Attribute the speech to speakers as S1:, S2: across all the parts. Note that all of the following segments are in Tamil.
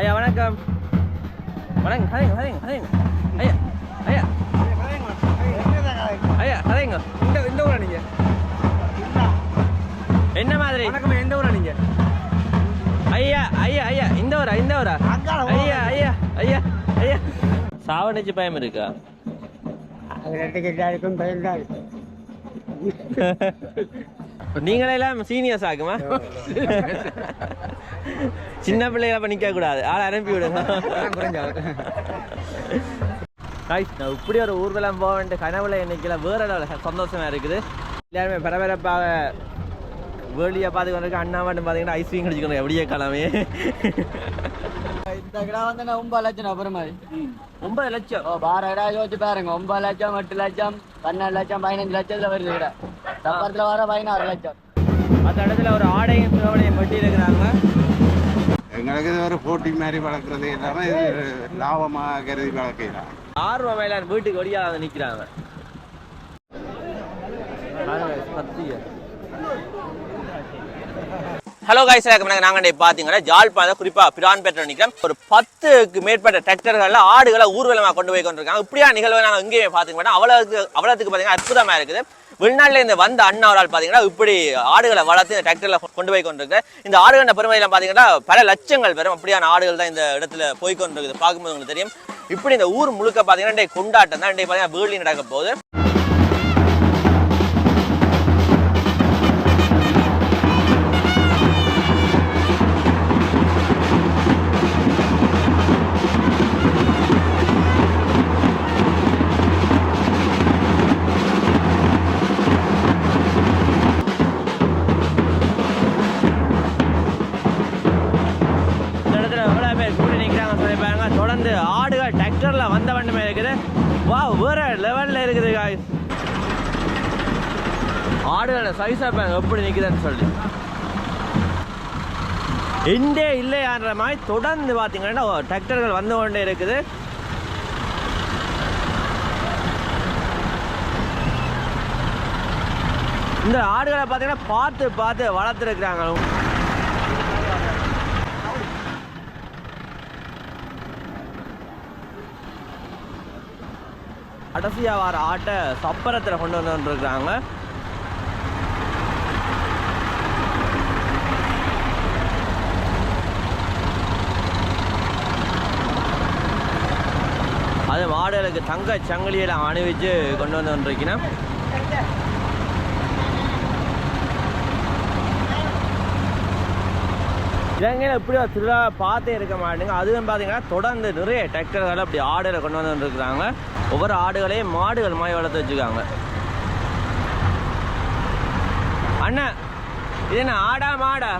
S1: ஐயா வணக்கம். வணக்கம் கதைங்க கதைங்க கதைங்க. ஐயா ஐயா. ஐயா கதைங்க.
S2: இந்த இந்த ஊரா நீங்க?
S1: என்ன மாதிரி?
S2: வணக்கம் எந்த ஊரா நீங்க?
S1: ஐயா ஐயா ஐயா. இந்த ஊரா இந்த ஊரா. ஐயா ஐயா ஐயா ஐயா. சாவடிச்சு பயம் இருக்கா?
S2: எல்லாருக்கும் பயன்தான்
S1: நீங்களே எல்லாம் சீனியர்ஸ் ஆகுமா? சின்ன பிள்ளைகளை அப்ப நிக்க கூடாது. ஆளை அனுப்பி விடுங்க. நான் இப்படி ஒரு ஊர்வலம் போக வேண்டிய கனவுல இன்னைக்கு வேற level சந்தோஷமா இருக்குது. எல்லாருமே பரபரப்பாக வேலியை பார்த்து கொண்டிருக்க அண்ணா மட்டும் பார்த்தீங்கன்னா ஐஸ்கிரீம் குடிச்சுக்கணும் எப்படியே கிளம்பி
S3: இந்த கிடா வந்து நான் ஒன்பது லட்சம் அப்புறம். மாதிரி
S1: ஒன்பது லட்சம்?
S3: ஓ பார கிடா யோசிச்சு பாருங்க. ஒன்பது லட்சம் எட்டு லட்சம் பன்னெண்டு லட்சம் பதினஞ்சு லட்சத்துல வருது கிடா. சப்பரத்துல வர பதினாறு லட்சம்.
S1: அந்த இடத்துல ஒரு ஆடையும் சுவடையும் வெட்டி இருக்கிறாங்க.
S4: எங்களுக்கு இது ஒரு போட்டி மாதிரி வளர்க்குறது. இல்லாமல் இது லாபமாக கருதி வளர்க்கலாம்
S1: ஆர்வம் மேல வீட்டுக்கு ஒடியா வந்து நிக்கிறாங்க ஹலோ கைஸ் நாங்கள் பார்த்தீங்கன்னா ஜாழ்ப்பாணம் குறிப்பாக பிரான்பேட்டை நிற்கிறோம் ஒரு பத்துக்கு மேற்பட்ட டிராக்டர்களில் ஆடுகளை ஊர்வலமாக கொண்டு போய் கொண்டிருக்காங்க. இப்படியா நிகழ்வை நாங்கள் எங்கேயுமே பார்த்தீங்கன்னா அவ்வளவுக்கு அவ்வளோத்துக்கு பார்த்தீங்கன்னா அற்புதமாக இருக்குது. வெளிநாட்டில் இருந்து வந்த அண்ணா ஒரு ஆள் பார்த்தீங்கன்னா இப்படி ஆடுகளை வளர்த்து இந்த டிராக்டரில் கொண்டு போய் கொண்டிருக்கு இந்த ஆடுகளின் பெருமையில் பார்த்தீங்கன்னா பல லட்சங்கள் வரும் அப்படியான ஆடுகள் தான் இந்த இடத்துல போய் கொண்டிருக்குது. பார்க்கும்போது உங்களுக்கு தெரியும். இப்படி இந்த ஊர் முழுக்க பார்த்தீங்கன்னா இன்றைய கொண்டாட்டம் தான். இன்றைய பார்த்தீங்கன்னா வேர்லி நடக்க போகுது. வா வேற லெவலில் இருக்குது guys. ஆடுகளோட சைஸாக பாருங்க எப்படி நிற்குதுன்னு சொல்லி. எண்டே இல்லையான்ற மாதிரி தொடர்ந்து பார்த்தீங்கன்னா டிராக்டர்கள் வந்து கொண்டே இருக்குது. இந்த ஆடுகளை பார்த்தீங்கன்னா பார்த்து பார்த்து வளர்த்துருக்குறாங்க. கடைசியா வர ஆட்டை சப்பரத்தில் கொண்டு வந்துருக்குறாங்க அது மாடுகளுக்கு தங்க சங்கிலியெல்லாம் அணிவிச்சு கொண்டு வந்து வந்துருக்கணும் இலங்கையில் இப்படி ஒரு திருவிழா பார்த்தே இருக்க மாட்டேங்க. அதுவும் பார்த்தீங்கன்னா தொடர்ந்து நிறைய டிராக்டர்களை அப்படி ஆடுகளை கொண்டு வந்துருக்குறாங்க. ஒவ்வொரு ஆடுகளையும் மாடுகள் மாதிரி வளர்த்து வச்சுருக்காங்க. அண்ணா இது என்ன ஆடா மாடா?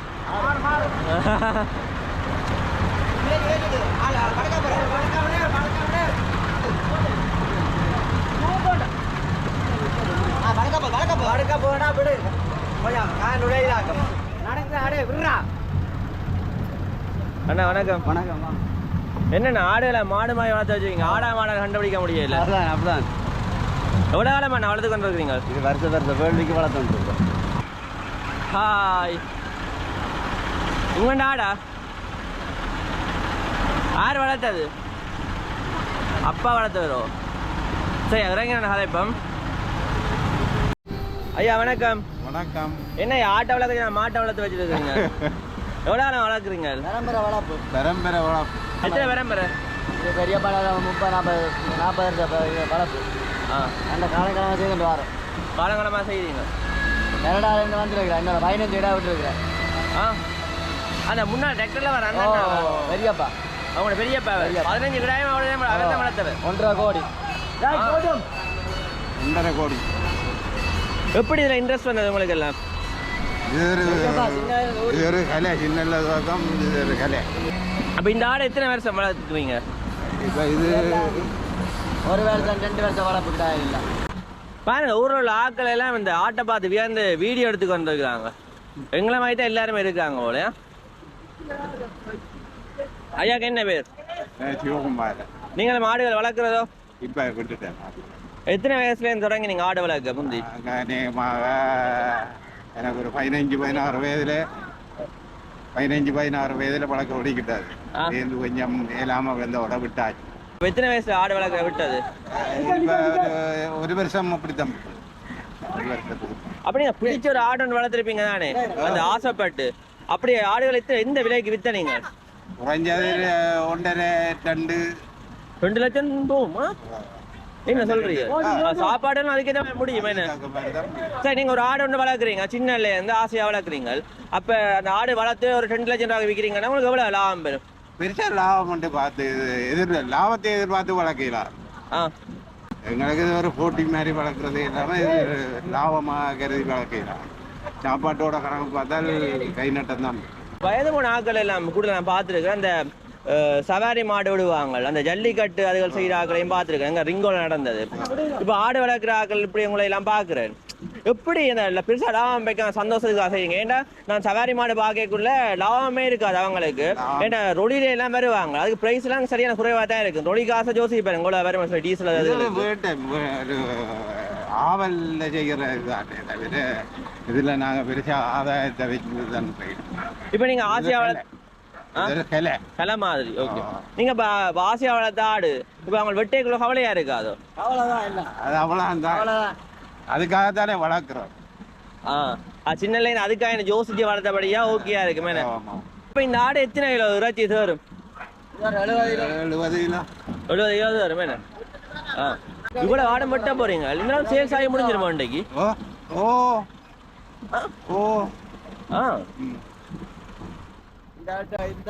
S2: வடக்க போடா விடு கொஞ்சம் நான் நடக்கிற ஆடே விடுறா.
S1: அண்ணா வணக்கம்.
S3: வணக்கம்
S1: என்னென்ன ஆடுகளை மாடு மாதிரி வளர்த்து வச்சுருக்கீங்க. ஆடா மாடை கண்டுபிடிக்க முடியல.
S3: அப்படிதான் அப்படிதான்
S1: எவ்வளோ காலமா நான் வளர்த்து கொண்டு இருக்கிறீங்க
S3: இது வருஷ வருஷ வேள்விக்கு வளர்த்து இருக்கோம்
S1: ஹாய். உங்கள்ட ஆடா? யார் வளர்த்தது. அப்பா வளர்த்தவரோ சரி இறங்கி நான் கதைப்பம் ஐயா வணக்கம்.
S4: வணக்கம்.
S1: என்ன ஆட்டை நான் மாட்டை வளர்த்து வச்சுருக்கீங்க எவ்வளோ காலம் வளர்க்குறீங்க?
S3: பரம்பரை வளர்ப்பு.
S4: பரம்பரை வளர்ப்பு.
S1: எத்தனை பரம்பரை?
S3: பெரிய படம் முப்பது நாற்பது நாற்பது வளர்ப்பு.
S1: ஆ.
S3: அந்த காலங்காலமாக செய்து வரோம்.
S1: காலங்காலமாக செய்கிறீங்க
S3: கனடால இருந்து வந்துருக்கிறேன் இன்னொரு பதினஞ்சு இடம் விட்டுருக்கிறேன்.
S1: ஆ. அந்த முன்னாள் டிராக்டரில் வர அண்ணன்
S3: பெரியப்பா.
S1: அவங்களோட பெரியப்பா பதினஞ்சு விடாயம் அவ்வளோ அவன் வளர்த்தவர்.
S3: ஒன்றரை கோடி.
S4: ஒன்றரை கோடி.
S1: எப்படி இதில் இன்ட்ரெஸ்ட் வந்தது உங்களுக்கு எல்லாம்?
S4: இது ஒரு இது ஒரு கலை சின்ன துவக்கம் இது ஒரு கலை.
S1: அப்போ இந்த ஆடை எத்தனை வருஷம் வளர்த்துக்குவீங்க
S4: இப்போ இது
S3: ஒரு வருஷம் ரெண்டு வருஷம் வளர்ப்பு கிடையாது இல்லை.
S1: பாருங்க ஊரில் உள்ள ஆட்கள் எல்லாம் இந்த ஆட்டை பார்த்து வியந்து வீடியோ எடுத்து கொண்டு இருக்கிறாங்க எங்களை மாதிரி தான் எல்லாருமே இருக்காங்க போல ஐயாக்கு என்ன பேர்?
S4: சிவகுமார்.
S1: நீங்களும் ஆடுகள் வளர்க்குறதோ?
S4: இப்போ விட்டுட்டேன்.
S1: எத்தனை வயசுலேருந்து தொடங்கி நீங்கள் ஆடு வளர்க்க முந்தி?
S4: எனக்கு ஒரு பதினஞ்சு பதினாறு வயதில் பதினஞ்சு பதினாறு வயதுல பழக்க ஓடிக்கிட்டாரு. சேர்ந்து கொஞ்சம் மேலாம வந்தோட விட்டாச்சு.
S1: எத்தனை வயசுல ஆடு வளர்க்க விட்டது?
S4: இப்ப ஒரு- ஒரு வருஷம் அப்படித்தான் ஒரு வருஷத்துக்கு.
S1: அப்படிங்க பிடிச்ச ஒரு ஆடு ஒன்று வளர்த்துருப்பீங்க தானே? அந்த ஆசைப்பட்டு. அப்படி ஆடுகள் எந்த விலைக்கு வித்த நீங்க
S4: குறைஞ்சது ஒன்றரை ரெண்டு
S1: ரெண்டு லட்சம் போகுமா? என்ன சொல்றீங்க. அதுக்கேற்ற மாதிரி முடியும் சரி நீங்க ஒரு ஆடு ஒன்று வளர்க்குறீங்க சின்னல இருந்து ஆசையா வளர்க்குறீங்க அப்ப அந்த ஆடு வளர்த்து ஒரு ரெண்டு லட்சம் ரூபாய் விற்கிறீங்கன்னா உங்களுக்கு எவ்வளவு லாபம் பெறும்
S4: பெருசா லாபம் மட்டும் பார்த்து எதிர் லாபத்தை எதிர்பார்த்து வளர்க்கலாம். எங்களுக்கு இது ஒரு போட்டி மாதிரி வளர்க்குறது எல்லாமே இது லாபமாக கருதி வளர்க்கலாம். சாப்பாட்டோட கணக்கு பார்த்தால் கை நட்டம் தான்
S1: வயது போன ஆட்கள் எல்லாம் கூட நான் பார்த்துருக்கேன் அந்த சவாரி மாடு விடுவாங்க அந்த ஜல்லிக்கட்டு அதுகள் செய்கிற ஆட்களையும் பார்த்துருக்கேன். எங்க ரிங்கோல நடந்தது. இப்போ ஆடு வளர்க்குற ஆட்கள் இப்படி உங்களை எல்லாம் பார்க்குறேன். எப்படி இந்த இல்ல பெருசா லாபம் வைக்க சந்தோஷத்துக்காக செய்யுங்க. ஏன்டா நான் சவாரி மாடு பார்க்கக்குள்ள லாபமே இருக்காது அவங்களுக்கு. ஏன்னா ரொலியில எல்லாம் வருவாங்க. அதுக்கு பிரைஸ் எல்லாம் சரியான குறைவா தான் இருக்கு. ரொலி காசை ஜோசி பாருங்க. கூட வரும் டீசல்
S4: வே- ஒரு ஆவல்ல செய்கிற இதுதானே தவிர இதுல நாங்க பெருசா ஆதாயத்தை வச்சு தான் போயிட்டோம்
S1: இப்போ நீங்க ஆசையா கலை. மாதிரி ஓகே. நீங்க பா- ஆசையா வளர்த்த ஆடு இப்போ அவங்க வெட்டைக்குள்ள கவலையா இருக்காதோ
S3: அவ்வளோதான் இல்லை
S4: அது அவ்வளோதான்
S3: அவ்வளோதான்
S4: அதுக்காகத்தானே வளர்க்குறோம்.
S1: ஆ. அது சின்ன லைன் அதுக்காக என்ன ஜோசிச்சு வளர்த்தபடியா ஓகேயா இருக்கு மேலே இப்போ இந்த ஆடு எத்தனை கிலோ? இறைச்சி தரும்
S3: எழுபது கிலோ.
S4: எழுபது கிலோ.
S1: எழுபது கிலோ தரும் மேலே ஆ. இவ்வளோ ஆடு மட்டும் போறீங்க. இருந்தாலும் சேல்ஸ் ஆகி முடிஞ்சிருமா இன்றைக்கு
S4: ஓ ஓ. ஓ.
S1: ஆ.
S3: இந்த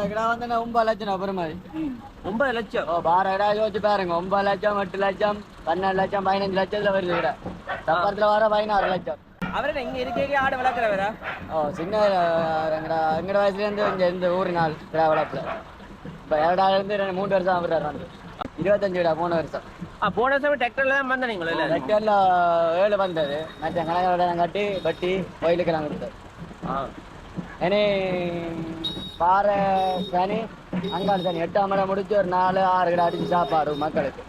S3: கிடா வந்து ஒன்பது லட்சம் அப்புறமா
S1: ஒன்பது லட்சம்?
S3: ஓ பார கிடா யோசிச்சு பாருங்க. ஒன்பது லட்சம் எட்டு லட்சம் பன்னெண்டு லட்சம் பதினஞ்சு லட்சத்துல வருது கிடா. சப்பரத்துல வர பதினாறு லட்சம்.
S1: அவரை இங்க இருக்கே ஆடு வளர்க்குறவரா?
S3: ஓ சின்ன எங்கடா எங்கட வயசுலேருந்து இங்கே இந்த ஊர் நாள் கிடா வளர்ப்புல. இப்போ இரடாயிரம் இருந்து ரெண்டு மூணு வருஷம் ஆகுறாரு இருபத்தஞ்சு கிடா போன வருஷம்.
S1: ஆ போன வருஷம் டிராக்டர்ல தான் வந்த நீங்களா இல்லை?
S3: ரெக்டர்ல ஏழு வந்தது. மற்ற கணக்கோட கட்டி வட்டி கோயிலுக்கு நாங்கள் கொடுத்தோம்
S1: ஆ.
S3: இனி பாறை சனி. அங்காடு சனி. எட்டாம் மணி முடிச்சு ஒரு நாலு ஆறு கிடா அடிச்சு சாப்பாடு மக்களுக்கு.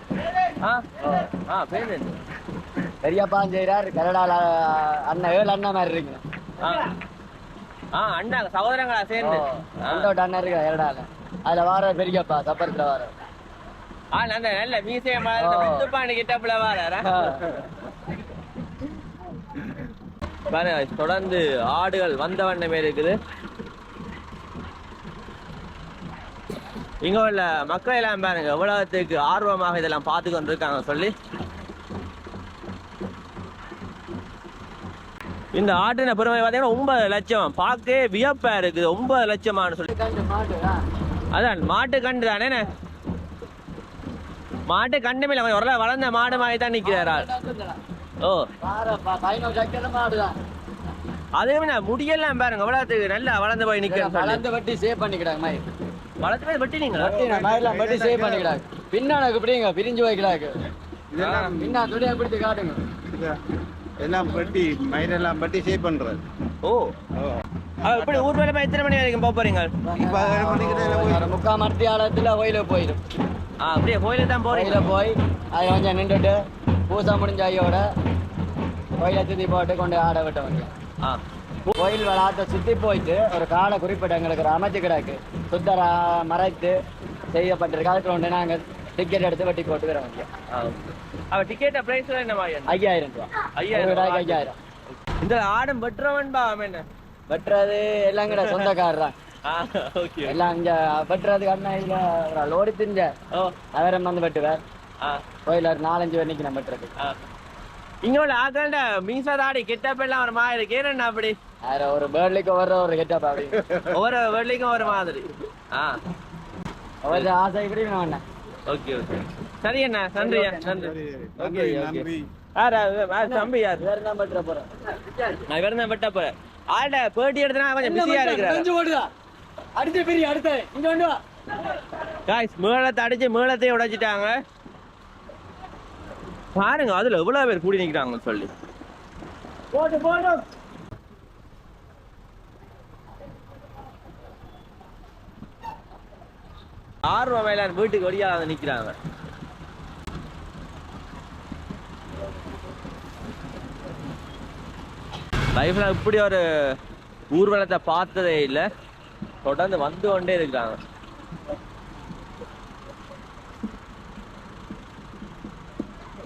S1: ஆ பேர்?
S3: பெரியப்பா செய்கிறார் கரடால அண்ணன் ஏழு அண்ணன் மாதிரி இருக்குங்க.
S1: ஆ அண்ணா சகோதரங்களா சேர்ந்து.
S3: அண்ணோட அண்ணன் இருக்கு இரடால அதுல வார பெரியப்பா சப்பரத்துல வார
S1: ஆ நல்ல நல்ல மீசைய மாதிரி. முத்துப்பாண்டி கிட்டப்புல பாருங்க தொடர்ந்து ஆடுகள் வந்த வண்ணமே இருக்குது. இங்க உள்ள மக்கள் எல்லாம் பாருங்க உலகத்துக்கு ஆர்வமாக இதெல்லாம் பார்த்து கொண்டு இருக்காங்க சொல்லி. இந்த ஆட்டின பெருமை பார்த்தீங்கன்னா ஒன்பது லட்சம். பார்க்கவே வியப்பா இருக்குது ஒன்பது லட்சமானு சொல்லி.
S3: மாட்டு
S1: அதான் மாட்டு கண்டு தானே மாட்டு கண்டுமே இல்லை ஒரு வளர்ந்த மாடு மாதிரி தான் நிற்கிறார் ஓ.
S3: வார
S1: முடியெல்லாம் பாருங்க உலகத்துக்கு நல்லா வளர்ந்து போய் நிற்கிறேன்
S3: வளர்ந்து வட்டி சேவ் பண்ணிக்கிறாங்க
S1: போய் வெட்டினீங்களா?
S3: மயிலாம் வட்டி சேவ் பண்ணிக்கிறாங்க பின்னாடி இப்படிங்க பிரிஞ்சு வைக்கிறாங்க
S4: இதெல்லாம்
S3: பின்னா துணியை பிடிச்சு காட்டுங்க.
S4: எல்லாம் பட்டி மயிரெல்லாம் பட்டி சேவ் பண்றது.
S1: ஓ. இப்படி ஊர் வேலை போய் எத்தனை மணி வரைக்கும் போக போறீங்க?
S3: முக்கால் மரத்தி ஆழத்துல கோயிலுக்கு போயிடும்.
S1: ஆ அப்படியே கோயிலுக்கு தான் போறீங்க?
S3: கோயில போய் அது கொஞ்சம் நின்றுட்டு பூசை முடிஞ்ச ஐயோட கோயிலை சுத்தி போட்டு கொண்டு ஆட விட்ட வந்து
S1: ஆ.
S3: கோயில் விளாட்ட சுத்தி போயிட்டு ஒரு காலை குறிப்பிட்ட எங்களுக்கு ஒரு அமைச்சு கிடக்கு. சுத்தரா மறைத்து செய்யப்பட்டிருக்கு. அதுக்கு கொண்டு நாங்க டிக்கெட் எடுத்து வட்டி போட்டு வர வேண்டிய
S1: ஆ. அவ டிக்கெட் பிரைஸ் என்ன மாதிரி
S3: ஐயாயிரம்? ரூபா.
S1: ஐயாயிரம்.
S3: ஐயாயிரம்.
S1: இந்த ஆடம் வெட்டுறவன் பா அவன் என்ன?
S3: வெட்டுறது எல்லாம் கிட்ட சொந்தக்காரர் தான் எல்லாம் இங்க வெட்டுறதுக்கு அண்ணா இதுல ஒரு லோடி திரிஞ்ச
S1: ஓ.
S3: அவரம் வந்து வெட்டுவார்.
S1: ஆ.
S3: கோயில ஒரு நாலஞ்சு பேர் நிக்கணும் வெட்டுறது.
S1: இங்க உள்ள ஆக்கண்ட மீசா தாடி கெட்டப் எல்லாம் ஒரு மாதிரி ஏன்னா அப்படி?
S3: வேற ஒரு பேர்லிக்கு வர்ற ஒரு கெட்டப் அப்படி.
S1: ஒவ்வொரு வெள்ளிக்கும் ஒரு மாதிரி. ஆ.
S3: ஒரு ஆசை இப்படி நான்
S1: ஓகே ஓகே. சரி அண்ணா நன்றி
S4: நன்றி. நன்றி
S1: யார் யார் யார் தம்பி யார்?
S3: வேற என்ன பண்ற போறேன்.
S1: நான் இவர் தான் வெட்ட போறேன். ஆள்ட பேட்டி எடுத்தனா கொஞ்சம் பிஸியா இருக்கிறார்.
S3: ஓடுதா? அடுத்த பெரிய அடுத்த. இங்க வந்து வா.
S1: காய்ஸ் மேளத்தை அடிச்சு மேளத்தையும் உடைச்சிட்டாங்க. பாருங்க அதுல எவ்வளவு பேர் கூடி நிக்கிறாங்கன்னு சொல்லி.
S3: போட்டு போட்டு
S1: ஆர்வ மேலான் வீட்டுக்கு வழியாக நிக்கிறாங்க லைஃப்ல இப்படி ஒரு ஊர்வலத்தை பார்த்ததே இல்லை. தொடர்ந்து வந்து கொண்டே இருக்கிறாங்க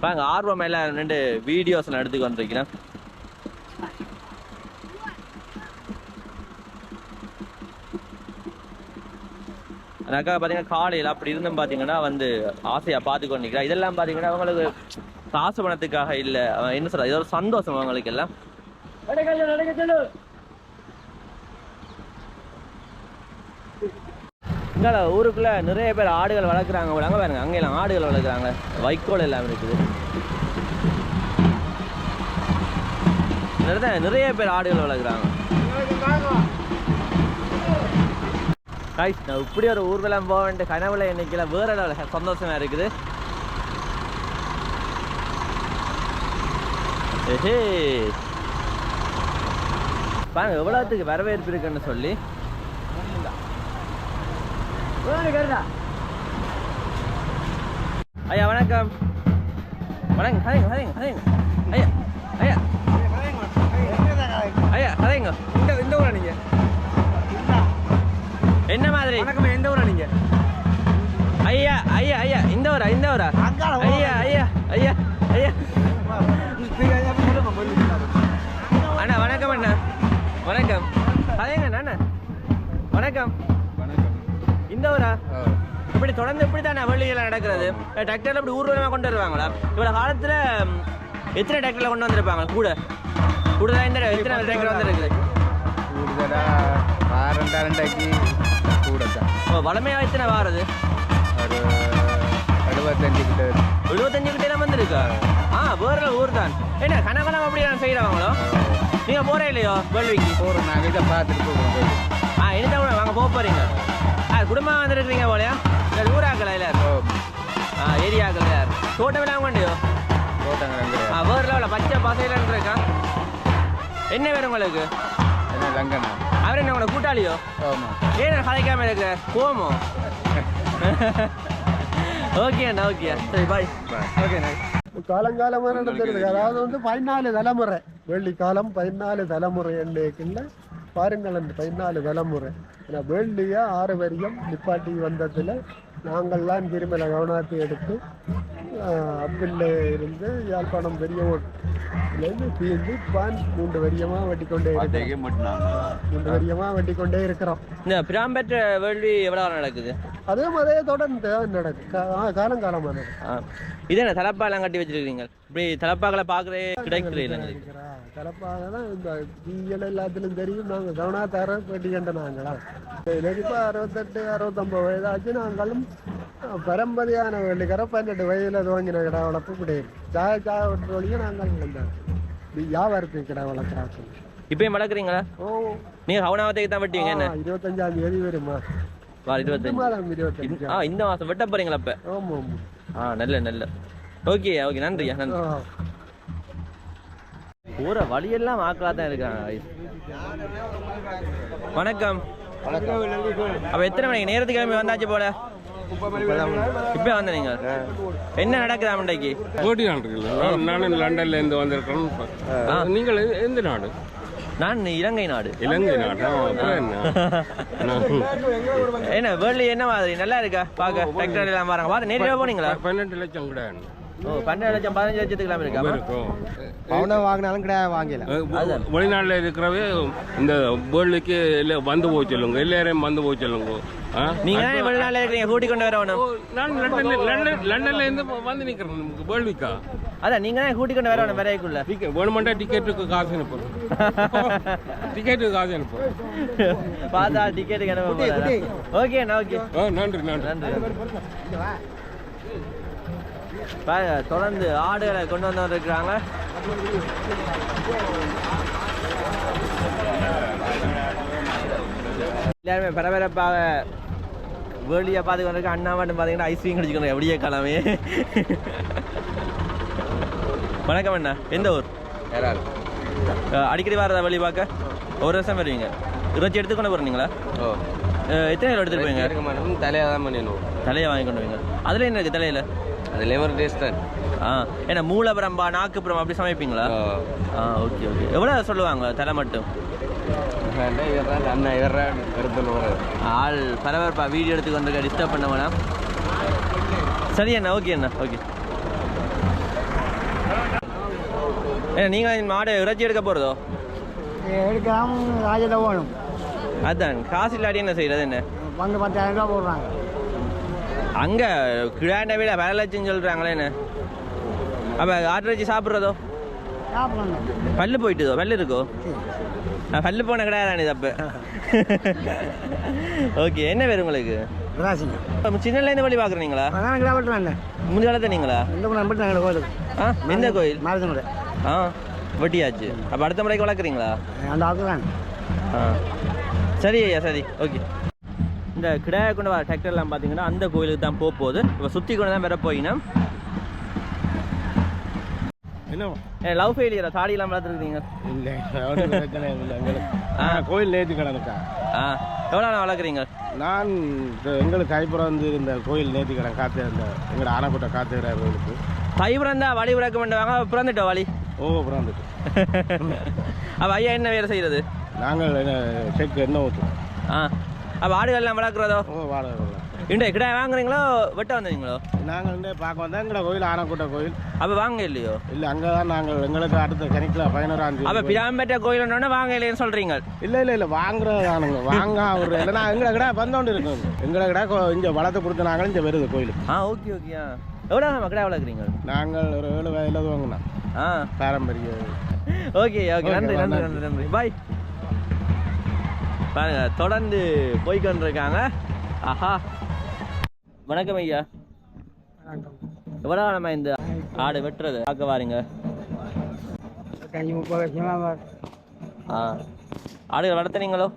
S1: பாங்க ஆர்வம் எல்லாம் நின்று வீடியோஸ் நான் வந்திருக்கிறேன் அக்கா பார்த்தீங்கன்னா காலையில் அப்படி இருந்தும் பார்த்தீங்கன்னா வந்து ஆசையாக பார்த்து கொண்டு நிற்கிறா இதெல்லாம் பார்த்தீங்கன்னா அவங்களுக்கு காசு பணத்துக்காக இல்லை. அவன் என்ன சொல்றது இது ஒரு சந்தோஷம் அவங்களுக்கு எல்லாம். இங்கே ஊருக்குள்ள நிறைய பேர் ஆடுகள் வளர்க்குறாங்க அங்கே பாருங்க அங்கெல்லாம் ஆடுகள் வளர்க்குறாங்க. வைக்கோல் எல்லாம் இருக்குது. நிறைய பேர் ஆடுகள் வளர்க்குறாங்க. காய்ஸ் நான் இப்படி ஒரு ஊர்வலம் போக கனவுல இன்னைக்கு வேற level சந்தோஷமா இருக்குது. ஏஹே. பாருங்க எவ்வளோத்துக்கு வரவேற்பு இருக்குன்னு சொல்லி. ஐயா வணக்கம். வணக்கம் ஹரேங்க ஹரேங்க ஹரேங்க ஐயா ஐயா. ஐயா ஹரேங்க
S2: இந்த இந்த ஊரா நீங்கள்
S1: என்ன மாதிரி
S2: வணக்கம் எந்த ஊரா நீங்க
S1: ஐயா ஐயா ஐயா இந்த ஊரா இந்த ஊரா
S2: அங்கால
S1: ஐயா ஐயா ஐயா ஐயா அண்ணா வணக்கம் அண்ணா வணக்கம் ஹரேங்க அண்ணா வணக்கம் இந்த ஊரா இப்படி தொடர்ந்து இப்படி தான் வழியெல்லாம் நடக்கிறது டிராக்டர்ல இப்படி ஊர்வலமாக கொண்டு வருவாங்களா இவ்வளோ காலத்தில் எத்தனை டிராக்டர்ல கொண்டு வந்திருப்பாங்க கூட கூடுதலாக இந்த எத்தனை டிராக்டர் வந்துருக்குது
S4: കൂടുതലാ വാറണ്ടാരണ്ടാക്കി കൂടത്താ
S1: ஓ வளமையாக எத்தனை வாரது?
S4: ஒரு
S1: எழுபத்தஞ்சு கிட்ட எழுபத்தஞ்சு கிட்டலாம் வந்துருக்கா? ஆ வேற ஊர் தான் என்ன கனகலம் அப்படி நான் செய்கிறவங்களோ நீங்க போகிறே இல்லையோ வேள்விக்கு?
S4: போகிறோம் நாங்கள் இதை பார்த்துட்டு போகிறோம்
S1: ஆ என்ன வாங்க போக போகிறீங்க ஆ குடும்பம் வந்துருக்குறீங்க போலையா? இல்லை ஊராக்களா எல்லாரும் ஆ ஏரியாக்கள் யார் தோட்டம் எல்லாம் வேண்டியோ
S4: தோட்டம்
S1: ஆ வேறு லெவலில் பச்சை பசையிலன்னு இருக்கா என்ன வேணும் உங்களுக்கு?
S4: என்ன லங்கண்ணா?
S1: அவர் என்ன உனக்கு கூட்டாளியோ? ஏன் கலைக்காம இருக்கிற கோமோ ஓகேண்ணா ஓகே சரி பாய்
S4: ஓகே
S5: காலங்காலமாக நடந்திருக்கு அதாவது வந்து பதினாலு தலைமுறை. வெள்ளிக்காலம் பதினாலு தலைமுறை என்றைக்குள்ள பாருங்கள் அந்த பதினாலு தலைமுறை. ஏன்னா வேள்ளியாக ஆறு வரியும் நிப்பாட்டி வந்ததில் நாங்கள்லாம் திருமல கவனத்தை எடுத்து அப்பில் இருந்து யாழ்ப்பாணம் பெரிய ஓட்டுலேருந்து தீர்ந்து பான் மூன்று வரியமாக வெட்டி கொண்டே இருக்கிறோம் மூன்று வரியமாக வெட்டி கொண்டே இருக்கிறோம்
S1: இந்த பிராம்பெற்ற வேள்வி எவ்வளோ நடக்குது?
S5: அதே மாதிரியே தொடர்ந்து நடக்கும் கா- காலங்காலமாக நடக்கும்
S1: ஆ. இது என்ன தலப்பாலாம் கட்டி வச்சிருக்கீங்க? இப்படி தலப்பாக்களை பார்க்கறே கிடைக்கிறே
S5: கலப்பாக தான் இந்த தீயல் எல்லாத்துலையும் தெரியும். நாங்கள் கவனாத்தார பேட்டி கண்ட நாங்களா. எனக்கு இப்போ அறுபத்தெட்டு அறுபத்தொம்பது வயதாச்சு நாங்களும் பரம்பரையான வெள்ளிக்கரை பன்னெண்டு வயதில் துவங்கின கிடா வளர்ப்பு கிடையாது சாய சாய வழியும் நாங்கள் வளர்ந்தோம் வியாபாரத்துக்கு கிடா வளர்க்குறாங்க
S1: இப்பயும் வளர்க்குறீங்களா?
S5: ஓ.
S1: நீங்க கவுனாவத்துக்கு தான் வெட்டுவீங்க என்ன?
S5: இருபத்தஞ்சாம் தேதி வருமா?
S1: இருபத்தஞ்சு. ஆ இந்த மாசம் வெட்ட போறீங்களா அப்ப?
S5: ஆமாம் ஆமாம்.
S1: ஆ நல்ல நல்ல. ஓகே ஓகே நன்றியா நன்றி. போற வழியெல்லாம் ஆக்களா தான் இருக்காங்க வணக்கம். அப்ப எத்தனை மணிக்கு? நேரத்துக்கு கிளம்பி வந்தாச்சு போல? இப்ப வந்த நீங்க? என்ன நடக்குதா மண்டைக்கு
S6: போட்டி நாடு இருக்குல்ல நான் நானும் லண்டன்ல இருந்து வந்திருக்கேன் நீங்கள் எ- எந்த நாடு?
S1: நான் இலங்கை நாடு.
S6: இலங்கை நாடு. என்ன?
S1: வேர்ல்டு என்ன மாதிரி? நல்லா இருக்கா? பாக்க டிராக்டர் எல்லாம் பாருங்க. பாரு நேரில் போனீங்களா?
S6: பன்னெண்டு லட்சம்
S1: ஓ பன்னெண்டு லட்சம் பதினஞ்சு லட்சத்துக்கு இருக்கா?
S6: இருக்கும்
S5: பவுனை வாங்கினாலும் கிடையாது வாங்கல.
S6: வெளிநாட்டுல இருக்கிறவே இந்த வேர்ல்டுக்கு இல்லை வந்து போய் சொல்லுங்க எல்லாரையும் வந்து போய் சொல்லுங்க?
S1: நீங்க வெளிநாட்டுல இருக்கிறீங்க கூட்டி கொண்டு வரணும்.
S6: ஓ, நான் லண்டன்ல லண்டன் லண்டன்ல இருந்து வந்து நிக்கிறேன் வேர்ல்டுக்கா?
S1: அதான் நீங்க தான் கூட்டி கொண்டு வரணும் விரைக்குள்ள.
S6: வேணுமெண்டா டிக்கெட்டுக்கு காசு அனுப்புறேன் டிக்கெட்டுக்கு காசு அனுப்புறேன்
S1: பார்த்தா டிக்கெட் கிளம்ப ஓகே ஓகே
S6: நன்றி நன்றி.
S1: நன்றி. தொடர்ந்து ஆடுகளை கொண்டு வந்து இருக்கிறாங்க எல்லாருமே பரபரப்பாக வேலியை பார்த்து கொண்டிருக்க அண்ணா மட்டும் பார்த்தீங்கன்னா ஐஸ்கிரீம் கடிச்சுக்கணும் எப்படியே கிளம்பி வணக்கம் அண்ணா எந்த ஊர்? அஹ், அடிக்கடி வரதா வெளியே பார்க்க? ஒரு வருஷம் வருவீங்க. இருபத்தி எடுத்துக்கொண்டு போறீங்களா? அஹ், எத்தனை கிலோ எடுத்துட்டு போவீங்க?
S7: தலையாக தான் பண்ணிடணும்.
S1: தலையை வாங்கி கொண்டு போவீங்க. அதுல என்ன இருக்கு தலையில?
S7: அது லெமன் டேஸ்ட் தான்.
S1: ஆ என்ன மூலபரம்பா நாக்குப்புறம் அப்படி சமைப்பீங்களா? ஆ. ஓகே ஓகே எவ்வளோ சொல்லுவாங்க தலை மட்டும்? ஆள் பரபரப்பா வீடியோ எடுத்து கொண்டு டிஸ்டர்ப் பண்ண வேணாம். சரி அண்ணா ஓகே அண்ணா ஓகே ஏன்னா நீங்கள் மாடு இறைச்சி எடுக்க போகிறதோ
S2: எடுக்கலாம் ராஜில் போகணும்.
S1: அதான் காசு இல்லாட்டி என்ன செய்யறது என்ன?
S2: பங்கு பத்தாயிரம் ரூபா போடுறாங்க.
S1: அங்கே கிராண்ட விட வேலை லட்சம் சொல்கிறாங்களே என்ன அப்போ ஆட்டிறைச்சி சாப்பிட்றதோ? பல்லு போயிட்டுதோ? பல்லு இருக்கோ? ஆ, பல்லு போன கிடையாது தப்பு ஓகே என்ன பேர் உங்களுக்கு? சின்னலேருந்து வழி பார்க்குறீங்களா முந்தைய காலத்தை நீங்களா? ஆ எந்த கோயில்? ஆ வெட்டியாச்சு. அப்போ அடுத்த முறைக்கு வளர்க்குறீங்களா? ஆ. சரி ஐயா சரி. ஓகே இந்த கிடாய கொண்டு வர டிராக்டர்லாம் பார்த்தீங்கன்னா அந்த கோயிலுக்கு தான் போக போகுது. இப்போ சுற்றி கொண்டு தான் வர போயினா
S6: என்ன
S1: லவ் ஃபெயிலியரா தாடியெல்லாம் வளர்த்துருக்கீங்க.
S6: இல்லை
S1: ஆ.
S6: கோயில் நேற்று கிடனுக்கா?
S1: ஆ. எவ்வளோ நாள் வளர்க்குறீங்க?
S6: நான் எங்களுக்கு கைப்புறம் வந்து இந்த கோயில் நேற்று கிடன் காத்து இந்த எங்களோட ஆனக்கூட்ட காத்துக்கிற கோயிலுக்கு
S1: தை பிறந்தா வழி பிறக்க வேண்டுவாங்க. பிறந்துட்டோம் வழி?
S6: ஓ பிறந்துட்டு
S1: அப்போ ஐயா என்ன வேலை செய்கிறது
S6: நாங்கள் என்ன செக் என்ன ஊற்றுவோம்
S1: ஆ. அப்போ ஆடுகள்லாம் வளர்க்குறதோ. இண்டே கிடாய் வாங்குறீங்களோ? வெட்ட வந்தீங்களோ?
S6: நாங்கள் வந்து பார்க்க வந்தா எங்களோட கோயில்? ஆனக்கூட்ட கோயில்.
S1: அப்போ வாங்க இல்லையோ?
S6: இல்லை அங்கே தான் நாங்கள் எங்களுக்கு அடுத்த கணிக்கில் பதினோராம்
S1: அப்போ
S6: தேதி
S1: பிராம்பேட்டை கோயில்னு வாங்க இல்லைன்னு சொல்கிறீங்க
S6: இல்லை இல்லை இல்லை வாங்குறது தானுங்க வாங்க அவர். இல்லைன்னா எங்களை கிட்ட வந்தோண்டு இருக்கும். எங்களை கிட்ட இங்கே வளர்த்து கொடுத்து நாங்களும் இங்கே வருது கோயிலுக்கு
S1: ஆ ஓகே ஓகேயா எவ்வளோ கிடாய் வளர்க்குறீங்க?
S6: நாங்கள் ஒரு ஏழு வயதில் வாங்கினோம்.
S1: ஆ.
S6: பாரம்பரிய.
S1: Okay okay. நன்றி நன்றி நன்றி நன்றி. பாய் பாருங்க தொடர்ந்து போய்க்கொண்டு இருக்காங்க ஆஹா. வணக்கம் ஐயா. எவ்வளோ நம்ம இந்த ஆடு வெட்டுறது? பார்க்க வாருங்க. ஆ. ஆடுகள் வளர்த்துனீங்களோ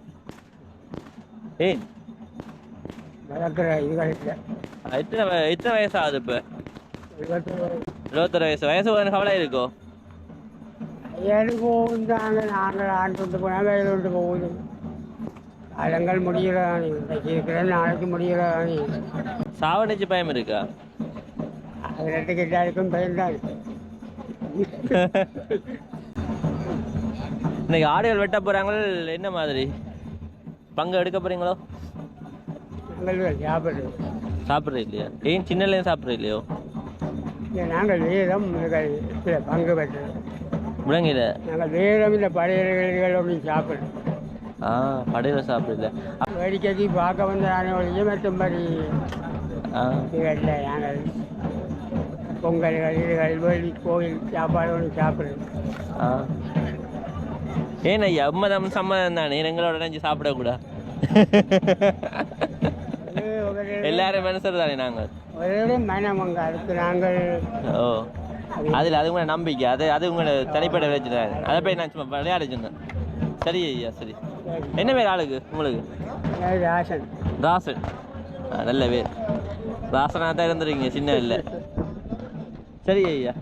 S1: ஏய். எத்தனை எத்தனை வயசு ஆகுது இப்போ?
S2: இருபத்தி
S1: இருபத்தொரு வயசு. வயசு ஒரு கவலை இருக்கோ?
S2: எனக்கும் தாங்க நாங்கள் ஆண்டு விட்டு போனால் வேலை விட்டு போகுது. காலங்கள் முடிகிறதானே இன்றைக்கு இருக்கிற நாளைக்கு முடிகிறதானே
S1: சாவடிச்சு பயம் இருக்கா?
S2: அது ரெண்டுக்கு எல்லாருக்கும் பயன்தான்
S1: இன்னைக்கு ஆடுகள் வெட்ட போறாங்க என்ன மாதிரி? பங்கு எடுக்க போறீங்களோ?
S2: சாப்பிடுறது
S1: சாப்பிட்றது இல்லையா? ஏன் சின்னலேயும் சாப்பிட்றது இல்லையோ?
S2: இல்லை நாங்கள் வேதம் பங்கு பெற்றது
S1: முழங்கில
S2: நாங்கள் வேதம் இந்த பழையர்களோடு சாப்பிடுறோம்.
S1: ஆ கடையில் சாப்பிடல
S2: வேடிக்கைக்கு பார்க்க வந்த மற்றும்படி
S1: ஆ.
S2: இதுகளில் நாங்கள் பொங்கல்கள் இதுகள் வேலி கோயில் சாப்பாடு ஒன்று சாப்பிடுறோம்
S1: ஆ. ஏன் ஐயா உண்மைதான் சம்மதம் தானே? எங்களோட நினைஞ்சு சாப்பிடக்கூடாது எல்லாரும் மனுஷர் தானே நாங்கள்?
S2: ஒரே மனம் அங்கே அதுக்கு நாங்கள்
S1: ஓ. அதில் அது உங்களோட நம்பிக்கை அது அது உங்களோட தனிப்பட்ட வச்சு தான்? அதை போய் நான் சும்மா விளையாட சொன்னேன். சரி ஐயா சரி. என்ன பேர் ஆளுக்கு உங்களுக்கு?
S2: ராசன்.
S1: ராசன். நல்ல பேர். ராசனாக தான் இருந்துருக்கீங்க சின்ன இல்லை. சரி ஐயா.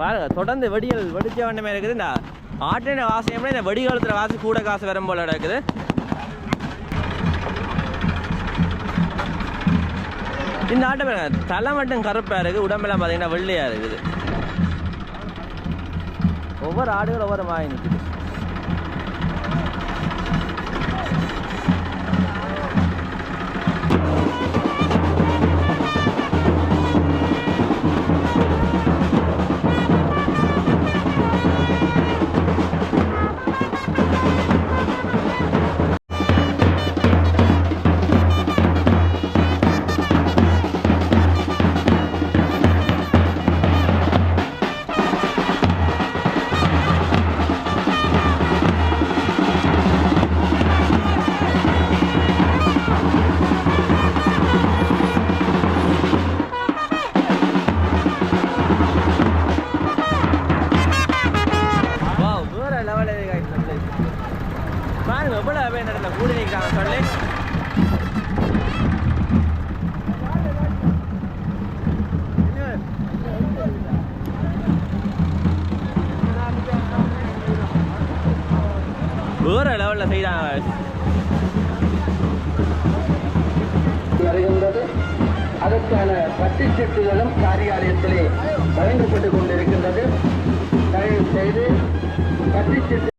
S1: பாருங்க தொடர்ந்து வெடிகள் வெடிச்ச வண்ணமே இருக்குது. இந்த ஆட்டின வாசனை விட இந்த வெடிகாலத்தில் வாசி கூட காசு வரும் போல இருக்குது இந்த ஆட்டை தலை மட்டும் கருப்பாக இருக்குது உடம்பெல்லாம் பார்த்தீங்கன்னா வெள்ளையாக இருக்குது. ஒவ்வொரு ஆடுகள் ஒவ்வொரு மாதிரி நிற்குது வேற லெவலில் செய்கிறாங்க
S8: வருகின்றது. அதற்கான பட்டிச்சட்டுகளும் காரியாலயத்திலே வழங்கப்பட்டுக் கொண்டிருக்கின்றது. தயவு செய்து
S1: பாருங்க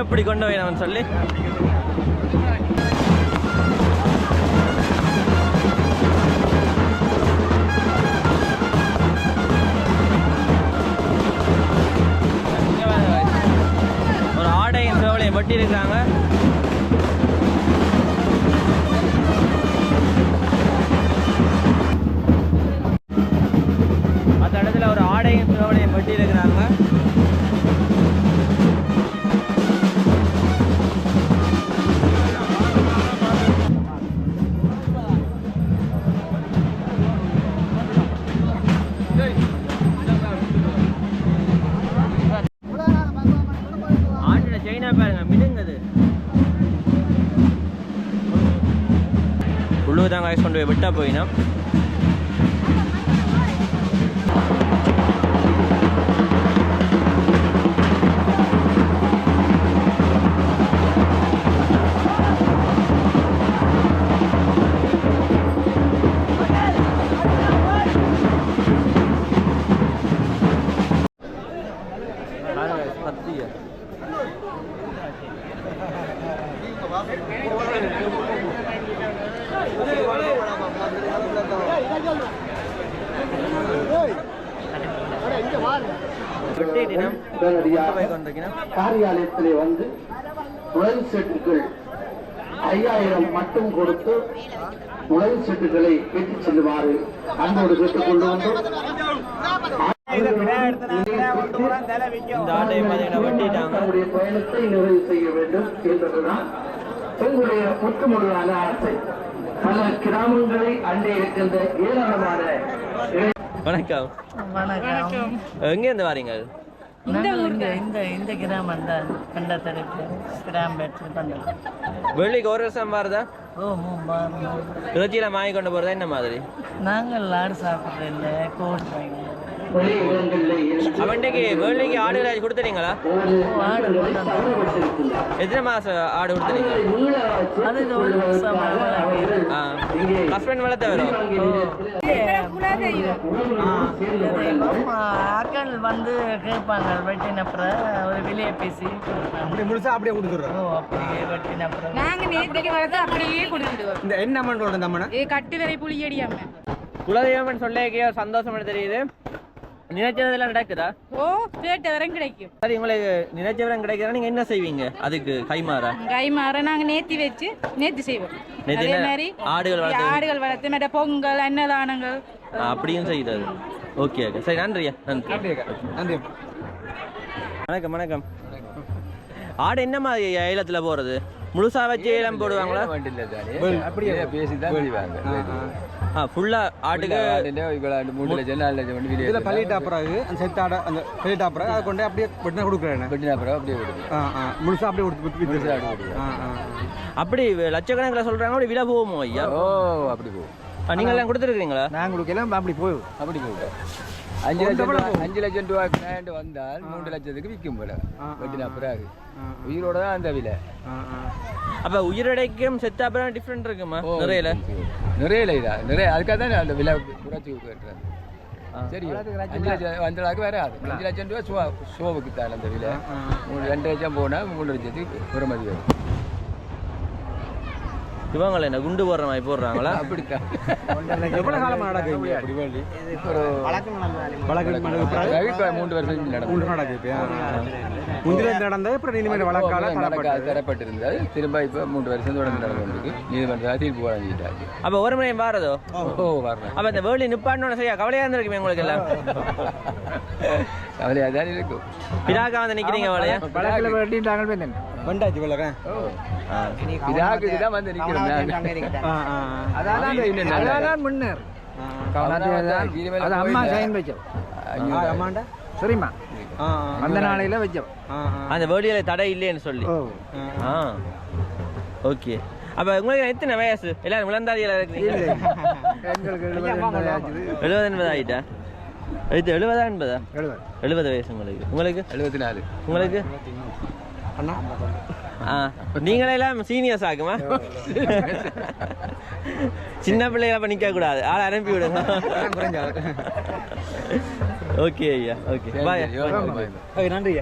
S1: ஆனால் எப்படி கொண்டு போயிடணும்னு சொல்லி. ஒரு ஆடையின் சேவலையும் வெட்டி விட்டா
S8: போயினா நுழைவு சீட்டுகளை பெற்றுச் செல்லுமாறு அன்போடு கேட்டுக் கொள்ளுகின்றோம்
S1: இந்த பார்த்தீங்கன்னா வெட்டிட்டாங்க.
S8: பயணத்தை நிறைவு செய்ய வேண்டும் என்பதுதான் எங்களுடைய முற்றுமுழுதான ஆசை. பல கிராமங்களை அண்டே இருக்கின்ற ஏராளமான
S1: வணக்கம்.
S9: வணக்கம்.
S1: எங்க இருந்து வரீங்க?
S9: இந்த இந்த கிராமம் தான். கண்டத்தடுப்பு கிராம்பேட்டு பண்ணது
S1: வெள்ளிக்கு ஒரு வருஷம் வருதா?
S9: ஓ
S1: இறைச்சியெல்லாம் வாங்கி கொண்டு போறதா என்ன மாதிரி?
S9: நாங்கள் லாடு சாப்பிட்றது இல்லை கோட் வாங்கி
S1: அவன்டைக்கு வெள்ளிக்கு ஆடு ஏதாச்சும் கொடுத்துறீங்களா. எத்தனை மாசம் ஆடு கொடுத்துறீங்க ஹஸ்பண்ட் வளர்த்த வரும்
S9: ஆக்கள் வந்து கேட்பாங்க வெட்டினப்புறம் ஒரு விலையை பேசி அப்படி முழுசா அப்படியே கொடுத்துருவோம் அப்படியே வெட்டினப்புறம்
S10: நாங்க நேற்றுக்கு வரது அப்படியே கொடுத்துடுவோம்
S6: இந்த என்ன அமௌண்ட் இந்த அம்மனை?
S10: இது கட்டு வரை புளியடியாம
S1: குலதெய்வம் சொல்லிக்கே சந்தோஷம் தெரியுது. நினைச்சதெல்லாம் நடக்குதா?
S10: ஓ கேட்ட வரம் கிடைக்கும்.
S1: சரி உங்களுக்கு நினைச்சவரம் கிடைக்கிறா நீங்க என்ன செய்வீங்க? அதுக்கு கைமாறா?
S10: கை மாற நாங்க நேத்தி வச்சு நேத்தி செய்வோம். அதே? மாதிரி
S1: ஆடுகள் வளர்த்து
S10: ஆடுகள் வளர்த்து மற்ற பொங்கல் அன்னதானங்கள்.
S1: அப்படியும் செய்கிறது ஓகே ஓகே. சரி நன்றியா நன்றி.
S6: நன்றி
S1: வணக்கம் வணக்கம். ஆடு என்ன மாதிரி ஏலத்தில் போகிறது முழுசா வச்சு ஏலம் போடுவாங்களா?
S7: அப்படியே பேசி தான்
S1: ஃபுல்லாக ஆட்டுக்கு
S7: இவ்வளோ மூணு லட்சம் நாலு லட்சம் வண்டி
S6: இதில் பள்ளிட்டா பிறகு அந்த அந்த பள்ளிட்டா பிறகு அதை கொண்டு அப்படியே வெட்டினா கொடுக்குறேன்
S7: வெட்டினா பிறகு அப்படியே விடுது
S6: ஆ ஆ முழுசா அப்படியே கொடுத்து
S7: ஆடு கொடுக்குறேன்.
S1: அப்படி லட்சக்கணக்கில் சொல்கிறாங்க அப்படி விலை போகுமோ ஐயா?
S7: ஓ அப்படி போகும்.
S1: ஆ, நீங்க எல்லாம் கொடுத்துருக்கீங்களா
S6: நாங்களுக்கு எல்லாம் அப்படி போகும்
S7: அப்படி போகும் அஞ்சு லட்சம் அஞ்சு லட்சம் ரூபா கிராண்ட் வந்தால் மூன்று லட்சத்துக்கு விற்கும் போல. வெட்டினா பிறகு. உயிரோட தான் அந்த விலை.
S1: அப்போ உயிரடைக்கும் செத்த அப்புறம் டிஃப்ரெண்ட் இருக்குமா? நிறையில?
S7: நிறைய இல்லை இதா. நிறைய அதுக்காக தான் அந்த விலை குறைச்சி கேட்டுறது சரி அஞ்சு லட்சம் அந்த அளவுக்கு வராது. அஞ்சு லட்சம் ரூபா சுவா சுவாவுக்கு தான் அந்த விலை. மூணு ரெண்டு லட்சம் போனால் மூணு லட்சத்துக்கு பெருமதி வரும்.
S1: இவங்கள என்ன குண்டு போடுற மாதிரி போடுறாங்களா?
S7: அப்படித்தான்.
S6: எவ்வளவு காலமா நடக்குது வேண்டி
S7: மூன்று வருஷம்
S6: நடக்குது. முந்தின நடந்தது அப்புறம் இனிமேல் வழக்கால
S7: தரப்பட்டிருந்தது. திரும்ப இப்ப மூன்று வருஷம் தொடர்ந்து நடந்து கொண்டிருக்கு நீதிமன்ற தீர்ப்பு வழங்கிட்டாச்சு
S1: அப்போ ஒரு மணி வாரதோ?
S7: ஓ வரணும்
S1: அப்போ இந்த வேர்ல்டு நிப்பாட்டணும் சரியா? கவலையாக இருந்திருக்குமே உங்களுக்கு எல்லாம்?
S7: கவலையாக தான் இருக்கும்.
S1: பிராக்கா வந்து நிற்கிறீங்க வளையா
S6: வழக்கில் வெட்டிட்டாங்க பேர் வண்டாச்சு
S7: தான் வந்து அதான்
S6: முன்னர். அம்மாண்டா?
S5: சரிம்மா. அந்த நாளையில வச்சோம்
S1: அந்த வேர்டியில் தடை இல்லைன்னு சொல்லி. ஓகே. அப்போ உங்களுக்கு எத்தனை வயசு? எல்லாரும் விளந்தாதியில்
S5: எங்களுக்கு எழுபது எண்பது ஆச்சுது.
S1: எழுபது எழுபதா எண்பதா?
S7: எழுபது.
S1: எழுபது வயசு உங்களுக்கு. உங்களுக்கு?
S7: எழுபத்தி நாலு.
S1: உங்களுக்கு?
S7: அண்ணா?
S1: நீங்களே எல்லாம் சீனியர்ஸ் ஆகுமா? சின்ன பிள்ளைகளை அப்ப நிக்க கூடாது. ஆள் அனுப்பி விடுங்க. ஓகே ஐயா. ஓகே பாய்
S7: நன்றி